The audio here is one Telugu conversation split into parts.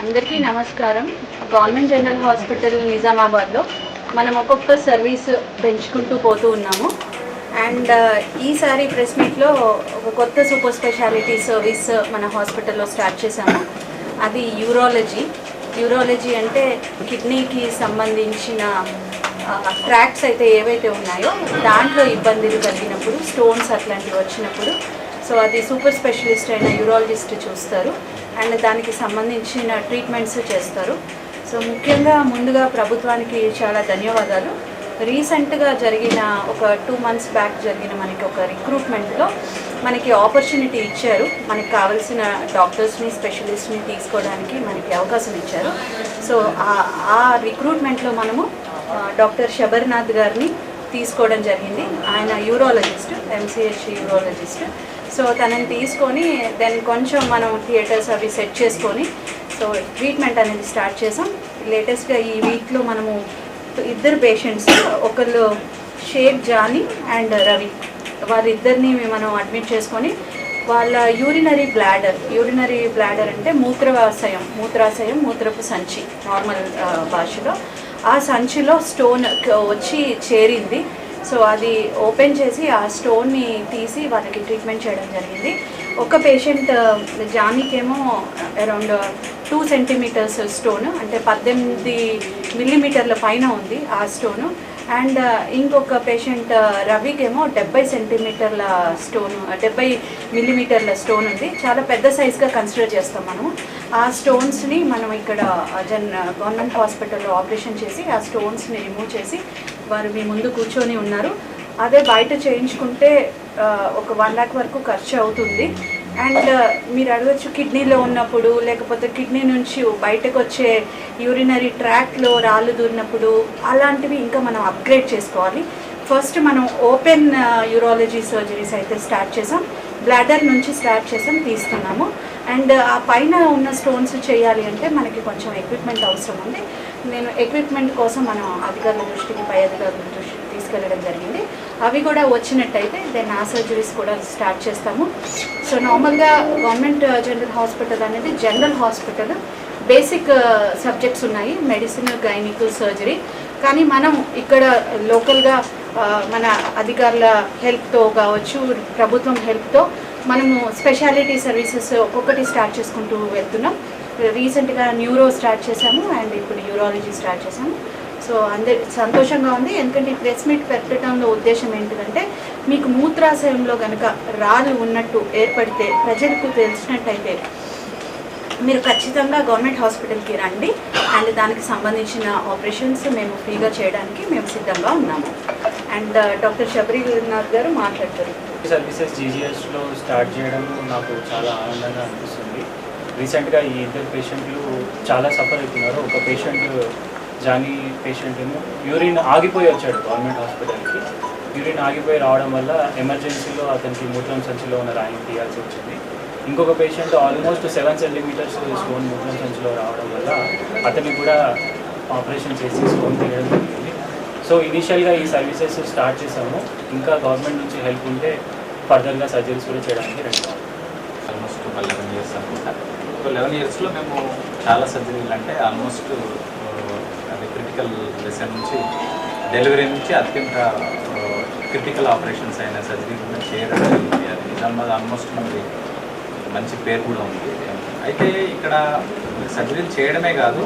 అందరికీ నమస్కారం. గవర్నమెంట్ జనరల్ హాస్పిటల్ నిజామాబాద్లో మనం ఒక్కొక్క సర్వీస్ పెంచుకుంటూ పోతూ ఉన్నాము. అండ్ ఈసారి ప్రెస్ మీట్లో ఒక కొత్త సూపర్ స్పెషాలిటీ సర్వీస్ మన హాస్పిటల్లో స్టార్ట్ చేశాము. అది యూరాలజీ. యూరాలజీ అంటే కిడ్నీకి సంబంధించిన ట్రాక్స్ అయితే ఏవైతే ఉన్నాయో దాంట్లో ఇబ్బందులు కలిగినప్పుడు స్టోన్స్ అట్లాంటివి వచ్చినప్పుడు సో అది సూపర్ స్పెషలిస్ట్ అయిన యూరాలజిస్ట్ చూస్తారు. అండ్ దానికి సంబంధించిన ట్రీట్మెంట్స్ చేస్తారు. సో ముఖ్యంగా ముందుగా ప్రభుత్వానికి చాలా ధన్యవాదాలు. రీసెంట్గా జరిగిన ఒక టూ మంత్స్ బ్యాక్ జరిగిన మనకి ఒక రిక్రూట్మెంట్లో మనకి ఆపర్చునిటీ ఇచ్చారు. మనకి కావాల్సిన డాక్టర్స్ని స్పెషలిస్ట్ని తీసుకోవడానికి మనకి అవకాశం ఇచ్చారు. సో ఆ- రిక్రూట్మెంట్లో మనము డాక్టర్ శబర్నాథ్ గారిని తీసుకోవడం జరిగింది. ఆయన యూరాలజిస్ట్ ఎంసీహెచ్ యూరాలజిస్ట్. సో తనని తీసుకొని దెన్ కొంచెం మనం థియేటర్స్ అవి సెట్ చేసుకొని సో ట్రీట్మెంట్ అనేది స్టార్ట్ చేసాం. లేటెస్ట్గా ఈ వీక్లో మనము ఇద్దరు పేషెంట్స్ ఒకళ్ళు షేక్ జానీ అండ్ రవి. వారిద్దరిని మనం అడ్మిట్ చేసుకొని వాళ్ళ యూరినరీ బ్లాడర్ యూరినరీ బ్లాడర్ అంటే మూత్రాశయం మూత్రాశయం మూత్రపు సంచి నార్మల్ భాషలో. ఆ సంచిలో స్టోన్ వచ్చి చేరింది. సో అది ఓపెన్ చేసి ఆ స్టోన్ని తీసి వాళ్ళకి ట్రీట్మెంట్ చేయడం జరిగింది. ఒక పేషెంట్ జానీకేమో అరౌండ్ టూ సెంటీమీటర్స్ స్టోన్ అంటే పద్దెనిమిది మిల్లీమీటర్ల పైన ఉంది ఆ స్టోను. అండ్ ఇంకొక పేషెంట్ రవికేమో డెబ్బై సెంటీమీటర్ల స్టోన్ డెబ్బై మిల్లీమీటర్ల స్టోన్ ఉంది. చాలా పెద్ద సైజ్గా కన్సిడర్ చేస్తాం మనము. ఆ స్టోన్స్ని మనం ఇక్కడ జన్ గవర్నమెంట్ హాస్పిటల్లో ఆపరేషన్ చేసి ఆ స్టోన్స్ని రిమూవ్ చేసి వారు మీ ముందు కూర్చొని ఉన్నారు. అదే బయట చేయించుకుంటే ఒక వన్ ల్యాక్ వరకు ఖర్చు అవుతుంది. అండ్ మీరు అడగచ్చు కిడ్నీలో ఉన్నప్పుడు లేకపోతే కిడ్నీ నుంచి బయటకు వచ్చే యూరినరీ ట్రాక్లో రాళ్ళు దూరినప్పుడు అలాంటివి ఇంకా మనం అప్గ్రేడ్ చేసుకోవాలి. ఫస్ట్ మనం ఓపెన్ యూరాలజీ సర్జరీస్ అయితే స్టార్ట్ చేసాం. బ్లాడర్ నుంచి స్టార్ట్ చేసాం తీస్తున్నాము. అండ్ ఆ పైన ఉన్న స్టోన్స్ చేయాలి అంటే మనకి కొంచెం ఎక్విప్మెంట్ అవసరం ఉంది. నేను ఎక్విప్మెంట్ కోసం మనం అధికారుల దృష్టికి పై అధికారుల దృష్టికి తీసుకెళ్ళడం జరిగింది. అవి కూడా వచ్చినట్టయితే దెన్ ఆ సర్జరీస్ కూడా స్టార్ట్ చేస్తాము. సో నార్మల్గా గవర్నమెంట్ జనరల్ హాస్పిటల్ అనేది జనరల్ హాస్పిటల్ బేసిక్ సబ్జెక్ట్స్ ఉన్నాయి మెడిసిన్ గైనిక్ సర్జరీ కానీ మనం ఇక్కడ లోకల్గా uh, మన అధికారుల హెల్ప్తో కావచ్చు ప్రభుత్వం హెల్ప్తో మనము స్పెషాలిటీ సర్వీసెస్ ఒక్కొక్కటి స్టార్ట్ చేసుకుంటూ వెళ్తున్నాం. రీసెంట్గా న్యూరో స్టార్ట్ చేశాము అండ్ ఇప్పుడు న్యూరాలజీ స్టార్ట్ చేశాము. సో అందరి సంతోషంగా ఉంది. ఎందుకంటే ఈ ప్రెస్ మీట్ పెట్టడంలో ఉద్దేశం ఏంటంటే మీకు మూత్రాశయంలో కనుక రాళ్ళు ఉన్నట్టు ఏర్పడితే ప్రజలకు తెలిసినట్టయితే మీరు ఖచ్చితంగా గవర్నమెంట్ హాస్పిటల్కి రండి అండ్ దానికి సంబంధించిన ఆపరేషన్స్ మేము ఫ్రీగా చేయడానికి మేము సిద్ధంగా ఉన్నాము. అండ్ uh, డాక్టర్ శబరినాథ్ గారు మాట్లాడతారు. సర్వీసెస్ జీజీఎస్లో స్టార్ట్ చేయడం నాకు చాలా ఆనందంగా అనిపిస్తుంది. రీసెంట్గా ఈ ఇద్దరు పేషెంట్లు చాలా సఫర్ అవుతున్నారు. ఒక పేషెంట్ జానీ పేషెంట్ ఏమో యూరిన్ ఆగిపోయి వచ్చాడు గవర్నమెంట్ హాస్పిటల్కి. యూరిన్ ఆగిపోయి రావడం వల్ల ఎమర్జెన్సీలో అతనికి మూత్రం సంచిలో ఉన్న రాయిని తీయాల్సి వచ్చింది. ఇంకొక patient almost seven centimetres stone మూత్రం సంచిలో రావడం వల్ల అతనికి కూడా ఆపరేషన్ చేసి స్టోన్ తీయడం జరిగింది. సో ఇనీషియల్గా ఈ సర్వీసెస్ స్టార్ట్ చేసాము ఇంకా గవర్నమెంట్ నుంచి హెల్ప్ ఉంటే ఫర్దర్గా సర్జరీస్ కూడా చేయడానికి రెండు ఆల్మోస్ట్ మళ్ళీ లెవెన్ ఒక లెవెన్ ఇయర్స్లో మేము చాలా సర్జరీలు అంటే ఆల్మోస్ట్ అది క్రిటికల్ దశ నుంచి డెలివరీ నుంచి అత్యంత uh, క్రిటికల్ ఆపరేషన్స్ అయిన సర్జరీ కూడా చేయడం జరిగింది. అది నిజామాబాద్ ఆల్మోస్ట్ మనకి మంచి పేరు కూడా ఉంది. అయితే ఇక్కడ సర్జరీలు చేయడమే కాదు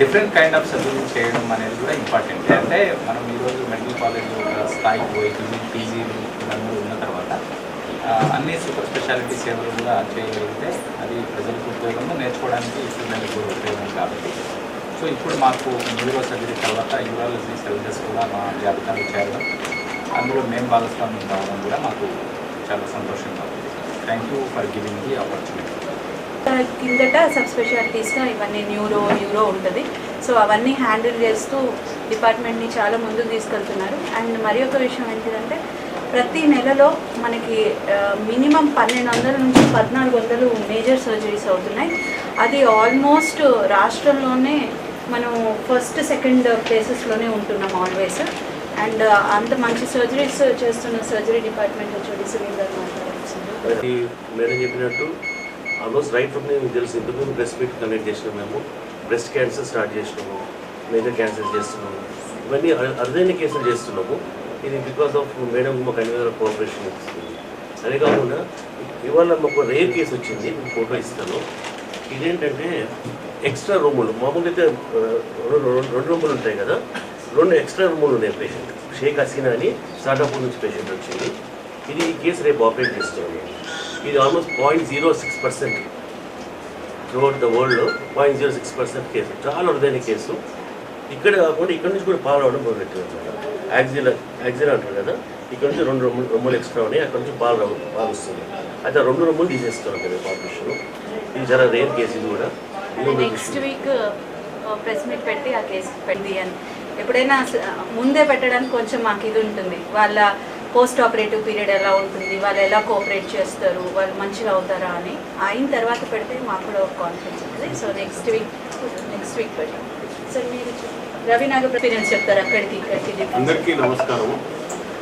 డిఫరెంట్ కైండ్ ఆఫ్ సర్జరీలు చేయడం అనేది కూడా ఇంపార్టెంట్ అంటే మనం ఈరోజు మెడికల్ కాలేజ్ ఒక స్థాయికి పోయి పీజీలు ఉన్న తర్వాత అన్ని సూపర్ స్పెషాలిటీ సేవలు కూడా చేయగలిగితే అది ప్రజలకు ఉపయోగము నేర్చుకోవడానికి స్టూడెంట్కి కూడా ఉపయోగం కాబట్టి. సో ఇప్పుడు మాకు న్యూరో సర్జరీ తర్వాత యూరాలజీ సర్వీసెస్ కూడా మా జాబితాలో చేరడం. అందులో మేము భాగస్వామ్యం కావడం కూడా మాకు చాలా సంతోషంగా ఉంది. Thank you for giving the opportunity కిందట సబ్ స్పెషాలిటీస్గా ఇవన్నీ న్యూరో న్యూరో ఉంటుంది. సో అవన్నీ హ్యాండిల్ చేస్తూ డిపార్ట్మెంట్ని చాలా ముందుకు తీసుకెళ్తున్నారు. అండ్ మరి ఒక విషయం ఏంటిదంటే ప్రతి నెలలో మనకి మినిమం పన్నెండు వందల నుంచి పద్నాలుగు వందలు మేజర్ సర్జరీస్ అవుతున్నాయి. అది ఆల్మోస్ట్ రాష్ట్రంలోనే మనం ఫస్ట్ సెకండ్ ప్లేసెస్లోనే ఉంటున్నాం ఆల్వేస్. అండ్ అంత మంచి సర్జరీస్ చేస్తున్న సర్జరీ డిపార్ట్మెంట్ వచ్చి సునీల్ గారు మాట్లాడాల్సింది మేడం చెప్పినట్టు ఆల్మోస్ట్ రైట్ ఫ్రమ్ నేను తెలుసు ఇంతకుముందు బ్రెస్ట్ మీట్ కండక్ట్ చేసినాం మేము. బ్రెస్ట్ క్యాన్సర్ స్టార్ట్ చేసినాము మేజర్ క్యాన్సర్ చేస్తున్నాము. ఇవన్నీ అరుదైన కేసులు చేస్తున్నాము. ఇది బికాస్ ఆఫ్ మేడం మాకు అన్ని విధాల కోఆపరేషన్ ఇస్తుంది అదే కాకుండా ఇవాళ మాకు రేర్ కేసు వచ్చింది ఫోటో ఇస్తాను. ఇదేంటంటే ఎక్స్ట్రా రూములు మామూలుగా అయితే రెండు రెండు- రూములు ఉంటాయి కదా. రెండు ఎక్స్ట్రా రూములు ఉన్నాయి పేషెంట్ షేక్ హసీనా అని స్టార్టప్ నుంచి పేషెంట్ వచ్చింది. ఇది ఈ కేసు రేపు ఆపరేట్ చేస్తున్నాము ఇది almost point zero six percent throughout the వరల్డ్లో point zero six percent case చాలా అరుదైన కేసు ఇక్కడ కాకుండా ఇక్కడ నుంచి కూడా పాలు అవ్వడం మొదలెట్టింది యాక్సిల్ యాక్సిల్ అంటారు కదా? ఇక్కడ నుంచి రెండు రొమ్ములు రొమ్ములు ఎక్స్ట్రా ఉన్నాయి అక్కడ నుంచి పాలు పాలు వస్తుంది. అయితే రెండు రొమ్ములు తీసేస్తున్నాం కదా పాపులేషన్ ఇది చాలా రేర్ కేసు ఇది కూడా. నెక్స్ట్ వీక్ ప్రెస్ మీట్ పెట్టి ఆ కేసు పెట్టి అని. ఎప్పుడైనా ముందే పెట్టడానికి కొంచెం మాకు ఇది ఉంటుంది. వాళ్ళ పోస్ట్ ఆపరేటివ్ పీరియడ్ ఎలా ఉంటుంది వాళ్ళు ఎలా కోఆపరేట్ చేస్తారు వాళ్ళు మంచిగా అవుతారా అని. అయిన తర్వాత పెడితే మాకు కూడా ఒక కాన్ఫిడెన్స్ ఉంటుంది so next week next week పెట్టాం సార్ మీరు చెప్పండి. రవి నాకు ఎక్స్పీరియన్స్ చెప్తారు అక్కడికి ఇక్కడికి difference. అందరికీ నమస్కారం.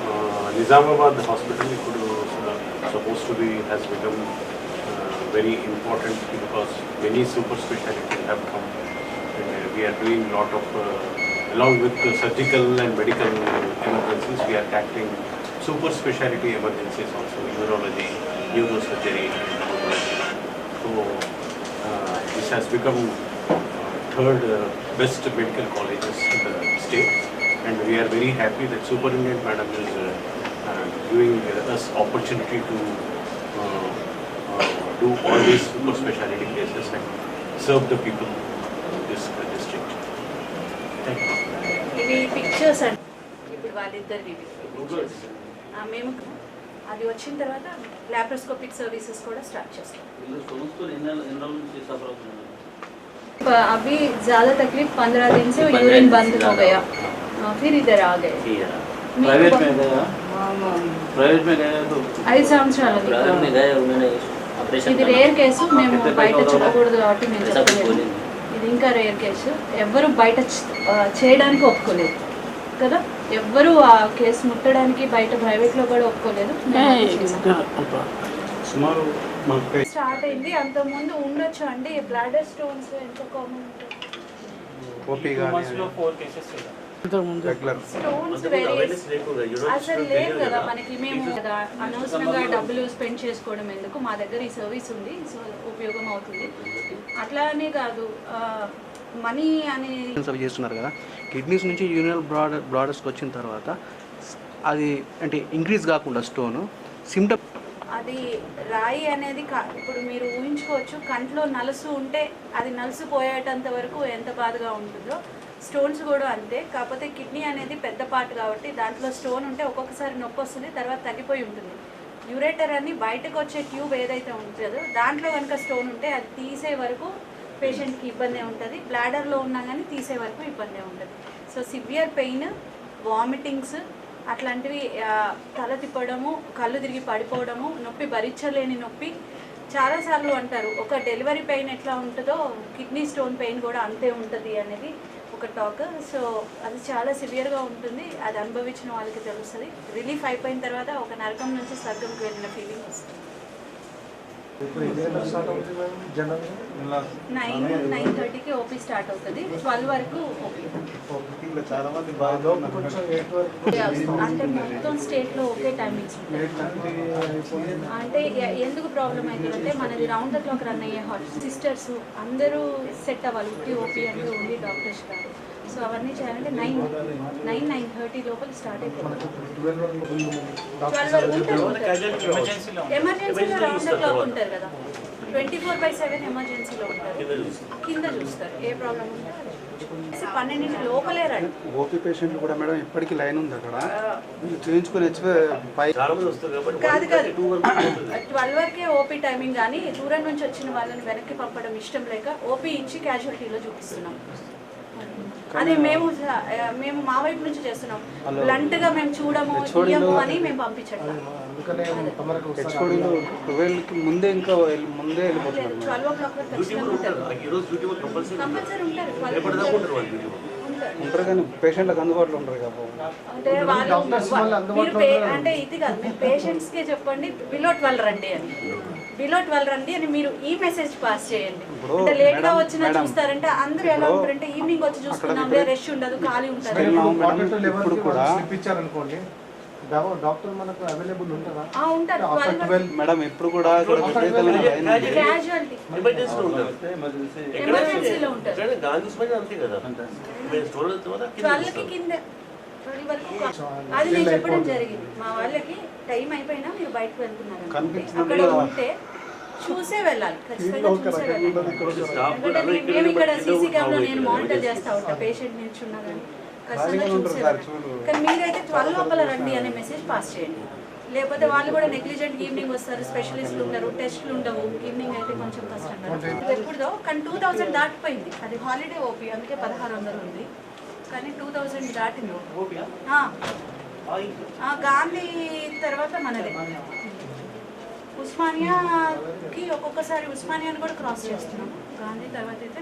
ఆ, నిజామాబాద్ హాస్పిటల్ ఇప్పుడు suppose to be has become very important because many super speciality have come we are doing lot of along with surgical and medical emergencies we are tackling super speciality emergencies also neurology neuro surgery so this has become third uh, best medical colleges in the state and we are very happy that Superintendent Madam is uh, uh, giving us opportunity to uh, uh, do all these super specialty cases and serve the people of this uh, district. Thank you. ఇవి పిక్చర్స్ అండి ఇప్పుడు వాళ్ళిద్దరు మేము అది వచ్చిన తర్వాత లాప్రోస్కోపిక్ సర్వీసెస్ కూడా స్టార్ట్ చేస్తాం अभी ज़्यादा तकलीफ पंद्रह दिन से यूरिन बंद हो गया हाँ, फिर इधर आ गए प्राइवेट में गया प्राइवेट में गया तो ఐదు సంవత్సరాలు प्राइवेट में गया उन्होंने ऑपरेशन ఇది రేర్ కేసు మేము బయట చెప్పకూడదు కాబట్టి మేము ऐसा कुछ చెప్పలేదు बोलेंगे ఇది ఇంకా రేర్ కేసు ఎవ్వరు బయట చ- ఆ, చేయడానికి ఒప్పుకోలేదు కదా ఎవ్వరు ఆ కేసు ముట్టడానికి బయట ప్రైవేట్లో కూడా ఒప్పుకోలేదు సుమారు మాకు స్టార్ట్ అయింది. అంతకుముందు ఉండొచ్చు అండి. బ్లాడర్ స్టోన్స్ ఎంత కామన్ స్టోన్స్ అసలు లేదు కదా. మనకి. మేము కదా అనవసరంగా డబ్బులు స్పెండ్ చేసుకోవడం ఎందుకు? మా దగ్గర ఈ సర్వీస్ ఉంది సో ఉపయోగం అవుతుంది. అట్లా అనే కాదు మనీ అనే అవి చేస్తున్నారు కదా. కిడ్నీస్ నుంచి యూరినల్ బ్రాడ్ బ్రాడర్స్కి వచ్చిన తర్వాత అది అంటే ఇంక్రీజ్ కాకుండా స్టోన్ సిమ్టమ్ అది రాయి అనేది కా- ఇప్పుడు మీరు ఊహించుకోవచ్చు కంట్లో నలుసు ఉంటే అది నలుసు పోయేటంత వరకు ఎంత బాధగా ఉంటుందో. స్టోన్స్ కూడా అంతే. కాకపోతే కిడ్నీ అనేది పెద్ద పార్ట్ కాబట్టి దాంట్లో స్టోన్ ఉంటే ఒక్కొక్కసారి నొప్పి వస్తుంది తర్వాత తగ్గిపోయి ఉంటుంది. యూరేటర్ అని బయటకు వచ్చే ట్యూబ్ ఏదైతే ఉంటుందో దాంట్లో కనుక స్టోన్ ఉంటే అది తీసే వరకు పేషెంట్కి ఇబ్బంది ఉంటుంది. బ్లాడర్లో ఉన్నా కానీ తీసే వరకు ఇబ్బంది ఉంటుంది. సో సివియర్ పెయిన్ వామిటింగ్స్ అట్లాంటివి తల తిప్పడము కళ్ళు తిరిగి పడిపోవడము నొప్పి భరించలేని నొప్పి చాలాసార్లు అంటారు. ఒక డెలివరీ పెయిన్ ఎట్లా ఉంటుందో కిడ్నీ స్టోన్ పెయిన్ కూడా అంతే ఉంటుంది అనేది ఒక టాక్. సో అది చాలా సివియర్గా ఉంటుంది. అది అనుభవించిన వాళ్ళకి తెలుస్తుంది. రిలీఫ్ అయిపోయిన తర్వాత ఒక నరకం నుంచి స్వర్గంకి వెళ్ళిన ఫీలింగ్ వస్తుంది. నైన్ నైన్ థర్టీకి ఓపీ స్టార్ట్ అవుతుంది. ట్వెల్వ్ వరకు ఓపీ. అంటే మొత్తం స్టేట్లో ఒకే టైమింగ్స్ అంటే ఎందుకు ప్రాబ్లం అవుతుందంటే మనది రౌండ్ ద క్లాక్ రన్ అయ్యే హాట్ సిస్టర్స్ అందరూ సెట్ అవ్వాలి. ఓపీ అంటే ఓన్లీ డాక్టర్స్ కాదు. సో అవన్నీ చేయాలంటే నైన్ నైన్ నైన్ థర్టీ లోపల స్టార్ట్ అయిపోతుంది. ఎమర్జెన్సీలో ఎమర్జెన్సీలో రౌండ్ ద క్లాక్ ఉంటారు కదా. ట్వంటీ ఫోర్ బై సెవెన్ ఎమర్జెన్సీలో ఉంటారు. కింద చూస్తారు. ఏ ప్రాబ్లం ఉంటే. పన్నెండింటి లోపలే రండి. ఓపీ పేషెంట్ కూడా మేడం ఇప్పటికీ లైన్ ఉంది అక్కడ. చేయించుకొని కాదు. ట్వెల్వ్ వరకే ఓపీ టైమింగ్ కానీ దూరం నుంచి వచ్చిన వాళ్ళని వెనక్కి పంపడం ఇష్టం లేక ఓపీ ఇచ్చి క్యాజువాలిటీలో చూపిస్తున్నాం. అదే మేము మేము మా వైపు నుంచి చేస్తున్నాం. బ్లంట్గా మేము చూడము ఇయ్యము అని మేము పంపించట్లేదు ముందే ఇంకా ముందే ట్వెల్వ్ ఓ క్లాక్ కంపల్సరీ ఉంటారు. రేపటి దాకా 12 ఉంటారు వాళ్ళు డ్యూటీ. కూడా. ఉంటారు కానీ పేషెంట్లకు అందుబాటులో ఉంటారు కదా అంటే ఇది కాదు మీరు పేషెంట్స్ కే చెప్పండి బిలో ట్వెల్వ్ రండి అని. బిలో ట్వెల్వ్ రండి అని మీరు ఈ మెసేజ్ పాస్ చేయండి. అంటే లేట్గా వచ్చినా చూస్తారంటే అందరూ ఎలా ఉంటారంటే ఈవినింగ్ వచ్చి చూసుకున్నాం రష్ ఉండదు ఖాళీ ఉంటారు. డాక్టర్ మనకు అవైలబుల్ ఉంటుందా? ఆ, ఉంటారు. మేడం ఇప్పుడు కూడా ఎమర్జెన్సీలో ఉంటారు. అంతే కదా. ట్వెల్వ్కి అది నేను చెప్పడం జరిగింది. మా వాళ్ళకి టైం అయిపోయినా మీరు బయటకు వెళ్తున్నారు అక్కడ. ఉంటే చూసే వెళ్ళాలి. ఖచ్చితంగా చూసే వెళ్ళాలి. మేము- ఇక్కడ సీసీ కెమెరా నేను. మానిటర్ చేస్తా ఉంటా పేషెంట్ నిల్చున్నా కానీ ఖచ్చితంగా చూసే. కానీ మీరైతే ట్వెల్వ్ లోపల రండి అనే మెసేజ్ పాస్ చేయండి. లేకపోతే వాళ్ళు కూడా నెగ్లిజెంట్ ఈవినింగ్ వస్తారు స్పెషలిస్టులు ఉండరు టెస్ట్లు ఉండవు. ఈవినింగ్ అయితే కొంచెం కష్టం ఎప్పుడుదో కానీ టూ థౌసండ్ దాటిపోయింది. అది హాలిడే ఓపీ అందుకే పదహారు వందలు ఉంది. కానీ టూ థౌసండ్ దాటింది. ఆ. ఆ, గాంధీ తర్వాత మనదే. ఉస్మానియాకి ఒక్కొక్కసారి ఉస్మానియాని కూడా క్రాస్ చేస్తున్నాము. గాంధీ తర్వాత అయితే